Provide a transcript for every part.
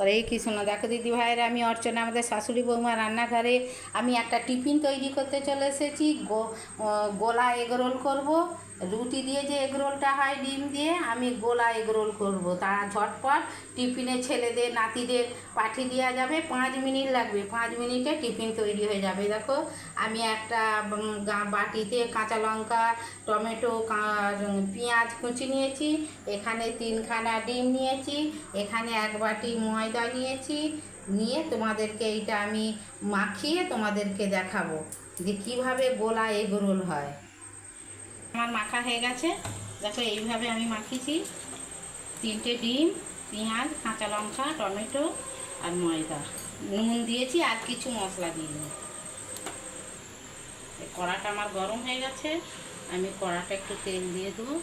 হরে কৃষ্ণ। দেখো দিদি ভাইয়েরা, আমি অর্চনা, আমাদের শাশুড়ি বৌমা রান্নাঘরে আমি একটা টিফিন তৈরি করতে চলে এসেছি। গো গোলা এগরোল করব। রুটি দিয়ে যে এগরোলটা হয়, ডিম দিয়ে আমি গোলা এগরোল করব। তা ঝটপট টিফিনে ছেলেদের, নাতিদের পাঠিয়ে দেওয়া যাবে। পাঁচ মিনিট লাগবে, পাঁচ মিনিটে টিফিন তৈরি হয়ে যাবে। দেখো, আমি একটা বাটিতে কাঁচা লঙ্কা, টমেটো পেঁয়াজ কুচি নিয়েছি, এখানে তিনখানা ডিম নিয়েছি, এখানে এক বাটি ময়দা নিয়েছি, নিয়ে তোমাদেরকে এইটা আমি মাখিয়ে তোমাদেরকে দেখাবো যে কীভাবে গোলা এগরোল হয়। আমার মাখা হয়ে গেছে। দেখো, এইভাবে আমি মাখিয়েছি। তিনটে ডিম, পেঁয়াজ, কাঁচা লঙ্কা, টমেটো আর ময়দা। নুন দিয়েছি আর কিছু মশলা দিইনি। কড়াটা আমার গরম হয়ে গেছে। আমি কড়াটা একটু তেল দিয়ে দেবো।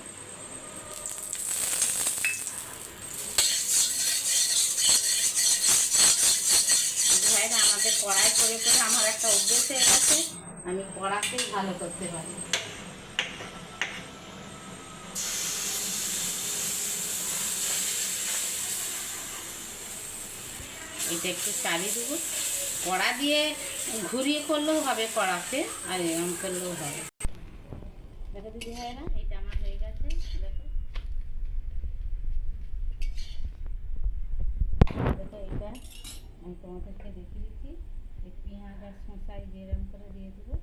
আমাদের কড়াই করে করে আমার একটা অভ্যেস হয়ে গেছে। আমি কড়াতেই ভালো করতে পারি। এটা একটু চালিয়ে দেবো। কড়া দিয়ে ঘুরিয়ে করলেও হবে কড়াতে, আর এরকম করলেও হবে। হয় না আমার হয়ে গেছে, দেখো। দেখো এটা, আমি তোমাদেরকে দিচ্ছি। পেঁয়াজ আর করে দিয়ে দেবো।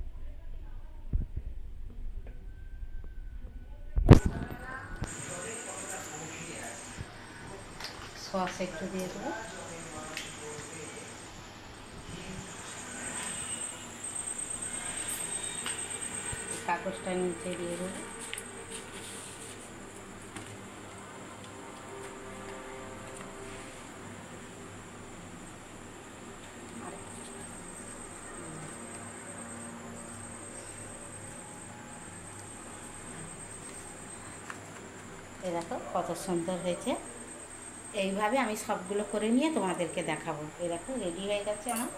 সস একটু দিয়ে দেবো। কাগজটা নিচে দিয়ে দেবো। এ দেখো কত সুন্দর হয়েছে। এইভাবে আমি সবগুলো করে নিয়ে তোমাদেরকে দেখাবো। এই দেখো রেডি হয়ে গেছে আমার।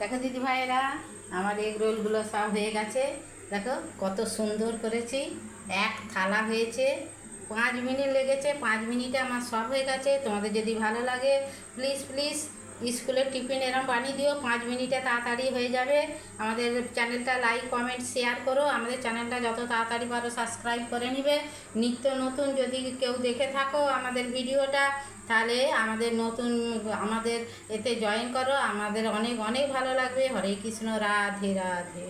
দেখো দিদি ভাইয়েরা আমার এগ রোলগুলো সব হয়ে গেছে। দেখো, কত সুন্দর করেছি। এক থালা হয়েছে, পাঁচ মিনিট লেগেছে, পাঁচ মিনিটে আমার সব হয়ে গেছে। তোমাদের যদি ভালো লাগে প্লিজ প্লিজ স্কুলের টিফিন এরম বানিয়ে দিও, পাঁচ মিনিটে তাড়াতাড়ি হয়ে যাবে। আমাদের চ্যানেলটা লাইক কমেন্ট শেয়ার করো। আমাদের চ্যানেলটা যত তাড়াতাড়ি পারো সাবস্ক্রাইব করে নিবে। নিত্য নতুন যদি কেউ দেখে থাকো আমাদের ভিডিওটা, তাহলে আমাদের নতুন, আমাদের এতে জয়েন করো। আমাদের অনেক অনেক ভালো লাগবে। হরে কৃষ্ণ, রাধে রাধে।